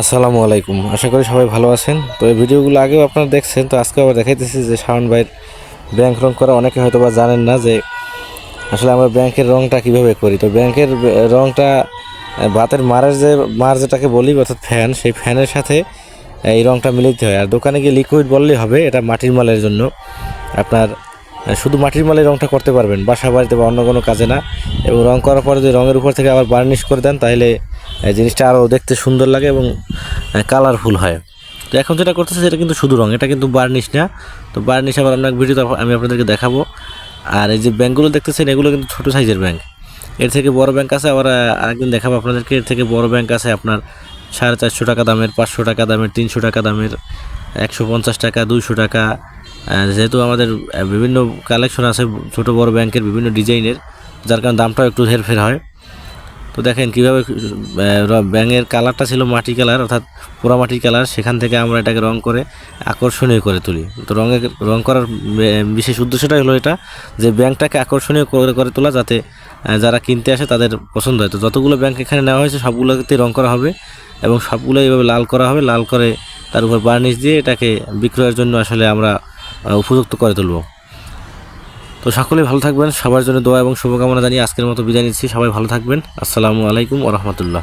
আসসালামু আলাইকুম। আশা করি সবাই ভালো আছেন। তো এই ভিডিওগুলো আগেও আপনারা দেখছেন, তো আজকে আবার দেখাইতেছি যে শাওন ভাইয়ের ব্যাংক রং করা অনেকে হয়তো বা জানেন না যে আসলে আমরা ব্যাংকের রংটা কীভাবে করি। তো ব্যাংকের রংটা বাতের মারের যে, মার যেটাকে বলি অর্থাৎ ফ্যান, সেই ফ্যানের সাথে এই রংটা মিলাইতে হয়। আর দোকানে গিয়ে লিকুইড বললেই হবে, এটা মাটির মালের জন্য। আপনার শুধু মাটির মালের রংটা করতে পারবেন, বাসা বাড়িতে বা অন্য কোনো কাজে না। এবং রং করার পরে যদি রঙের উপর থেকে আবার বার্নিশ করে দেন, তাহলে জিনিসটা আরও দেখতে সুন্দর লাগে এবং কালারফুল হয়। তো এখন যেটা করতেছে, সেটা কিন্তু শুধু রং, এটা কিন্তু বার্নিশ না। তো বার্নিশ আবার আপনার ভিডিওতে আমি আপনাদেরকে দেখাবো। আর এই যে ব্যাঙ্কগুলো দেখতেছেন, এগুলো কিন্তু ছোটো সাইজের ব্যাঙ্ক এর থেকে বড় ব্যাঙ্ক আছে, আবার আরেকদিন দেখাবো আপনাদেরকে। এর থেকে বড় ব্যাঙ্ক আছে আপনার সাড়ে চারশো টাকা দামের, পাঁচশো টাকা দামের, তিনশো টাকা দামের, একশো পঞ্চাশ টাকা, দুইশো টাকা। যেহেতু আমাদের বিভিন্ন কালেকশন আছে, ছোট বড় ব্যাংকের বিভিন্ন ডিজাইনের যার কারণে দামটাও একটু হেরফের হয়। তো দেখেন কীভাবে ব্যাঙের কালারটা ছিল মাটি কালার, অর্থাৎ পোড়া মাটির কালার। সেখান থেকে আমরা এটাকে রং করে, আকর্ষণীয় করে তুলি। তো রঙে, রং করার বিশেষ উদ্দেশ্যটাই হলো এটা, যে ব্যাংকটাকে আকর্ষণীয় করে করে তোলা যাতে যারা কিনতে আসে তাদের পছন্দ হয়। তো যতগুলো ব্যাংক এখানে নেওয়া হয়েছে, সবগুলোতে রং করা হবে এবং সবগুলো এইভাবে লাল করা হবে। লাল করে তার উপর বার্নিশ দিয়ে এটাকে বিক্রয়ের জন্য আসলে আমরা উপযুক্ত করে তুলব। তো সকলে ভালো থাকবেন, সবার জন্য দোয়া এবং শুভকামনা জানিয়ে আজকের মতো বিদায় নিচ্ছি। সবাই ভালো থাকবেন। আসসালামু আলাইকুম ও রহমতুল্লাহ।